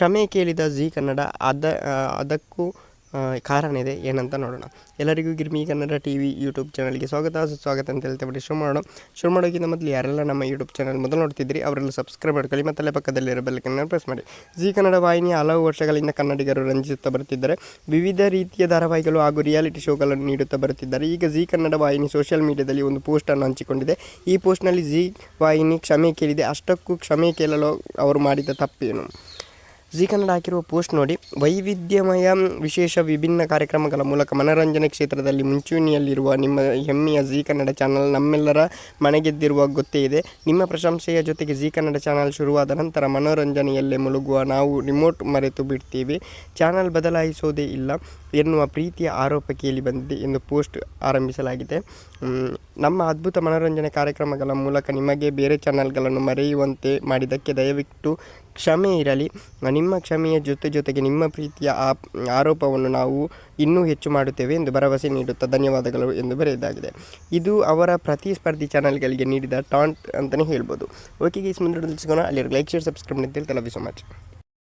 ಕ್ಷಮೆ ಕೇಳಿದ ಜಿ ಕನ್ನಡ ಅದ ಅದಕ್ಕೂ ಕಾರಣ ಇದೆ. ಏನಂತ ನೋಡೋಣ. ಎಲ್ಲರಿಗೂ ಗಿರ್ಮಿ ಕನ್ನಡ ಟಿ ವಿ ಯೂಟ್ಯೂಬ್ ಚಾನಲ್ಗೆ ಸ್ವಾಗತ. ಸುಸ್ವಾಗತ ಅಂತ ಹೇಳ್ತಾ ಬಿಟ್ಟು ಶುರು ಮಾಡೋಣ. ಶುರು ಮಾಡೋಕ್ಕಿಂತ ಮೊದಲು ಯಾರೆಲ್ಲ ನಮ್ಮ ಯೂಟ್ಯೂಬ್ ಚಾನಲ್ ಮೊದಲು ನೋಡ್ತಿದ್ರಿ ಅವರೆಲ್ಲ ಸಬ್ಸ್ಕ್ರೈಬ್ ಮಾಡ್ಕೊಳ್ಳಿ. ಮತ್ತಲ್ಲೇ ಪಕ್ಕದಲ್ಲಿರೋ ಬೆಲ್ಲಕ್ಕನ್ನು ಪ್ರೆಸ್ ಮಾಡಿ. ಜಿ ಕನ್ನಡ ವಾಹಿನಿ ಹಲವು ವರ್ಷಗಳಿಂದ ಕನ್ನಡಿಗರು ರಂಜಿಸುತ್ತಾ ಬರುತ್ತಿದ್ದಾರೆ. ವಿವಿಧ ರೀತಿಯ ಧಾರಾವಾಹಿಗಳು ಹಾಗೂ ರಿಯಾಲಿಟಿ ಶೋಗಳನ್ನು ನೀಡುತ್ತಾ ಬರುತ್ತಿದ್ದಾರೆ. ಈಗ ಜಿ ಕನ್ನಡ ವಾಹಿನಿ ಸೋಷಿಯಲ್ ಮೀಡಿಯಾದಲ್ಲಿ ಒಂದು ಪೋಸ್ಟನ್ನು ಹಂಚಿಕೊಂಡಿದೆ. ಈ ಪೋಸ್ಟ್ನಲ್ಲಿ ಜಿ ವಾಹಿನಿ ಕ್ಷಮೆ ಕೇಳಿದೆ. ಅಷ್ಟಕ್ಕೂ ಕ್ಷಮೆ ಕೇಳಲು ಅವರು ಮಾಡಿದ ತಪ್ಪೇನು? ಜಿ ಕನ್ನಡ ಹಾಕಿರುವ ಪೋಸ್ಟ್ ನೋಡಿ. ವೈವಿಧ್ಯಮಯ ವಿಶೇಷ ವಿಭಿನ್ನ ಕಾರ್ಯಕ್ರಮಗಳ ಮೂಲಕ ಮನೋರಂಜನೆ ಕ್ಷೇತ್ರದಲ್ಲಿ ಮುಂಚೂಣಿಯಲ್ಲಿರುವ ನಿಮ್ಮ ಹೆಮ್ಮೆಯ ಜಿ ಕನ್ನಡ ಚಾನಲ್ ನಮ್ಮೆಲ್ಲರ ಮನೆಗೆದ್ದಿರುವ ಗೊತ್ತೇ ಇದೆ. ನಿಮ್ಮ ಪ್ರಶಂಸೆಯ ಜೊತೆಗೆ ಜಿ ಕನ್ನಡ ಚಾನಲ್ ಶುರುವಾದ ನಂತರ ಮನೋರಂಜನೆಯಲ್ಲೇ ಮುಳುಗುವ ನಾವು ರಿಮೋಟ್ ಮರೆತು ಬಿಡ್ತೀವಿ. ಚಾನಲ್ ಬದಲಾಯಿಸೋದೇ ಇಲ್ಲ. ಎನ್ನುವ ಪ್ರೀತಿಯ ಆರೋಪ ಕೇಳಿ ಬಂದಿದೆ ಎಂದು ಪೋಸ್ಟ್ ಆರಂಭಿಸಲಾಗಿದೆ. ನಮ್ಮ ಅದ್ಭುತ ಮನೋರಂಜನೆ ಕಾರ್ಯಕ್ರಮಗಳ ಮೂಲಕ ನಿಮಗೆ ಬೇರೆ ಚಾನಲ್ಗಳನ್ನು ಮರೆಯುವಂತೆ ಮಾಡಿದ್ದಕ್ಕೆ ದಯವಿಟ್ಟು ಕ್ಷಮೆ ಇರಲಿ. ನಿಮ್ಮ ಕ್ಷಮೆಯ ಜೊತೆ ಜೊತೆಗೆ ನಿಮ್ಮ ಪ್ರೀತಿಯ ಆ- ಆರೋಪವನ್ನು ನಾವು ಇನ್ನೂ ಹೆಚ್ಚು ಮಾಡುತ್ತೇವೆ ಎಂದು ಭರವಸೆ ನೀಡುತ್ತಾ ಧನ್ಯವಾದಗಳು ಎಂದು ಬರೆಯದಾಗಿದೆ ಇದು ಅವರ ಪ್ರತಿಸ್ಪರ್ಧಿ ಚಾನಲ್ಗಳಿಗೆ ನೀಡಿದ ಟಾಂಟ್ ಅಂತಲೇ ಹೇಳ್ಬೋದು. ಓಕೆ ಗೀಸ್ ಮುಂದೆ ಅಲ್ಲಿ ಲೈಕ್ ಶೇರ್ ಸಬ್ಸ್ಕ್ರೈಬ್ ಅಂತ ಹೇಳ್ತಾ ಲವ್ ಯು ಸೊ ಮಚ್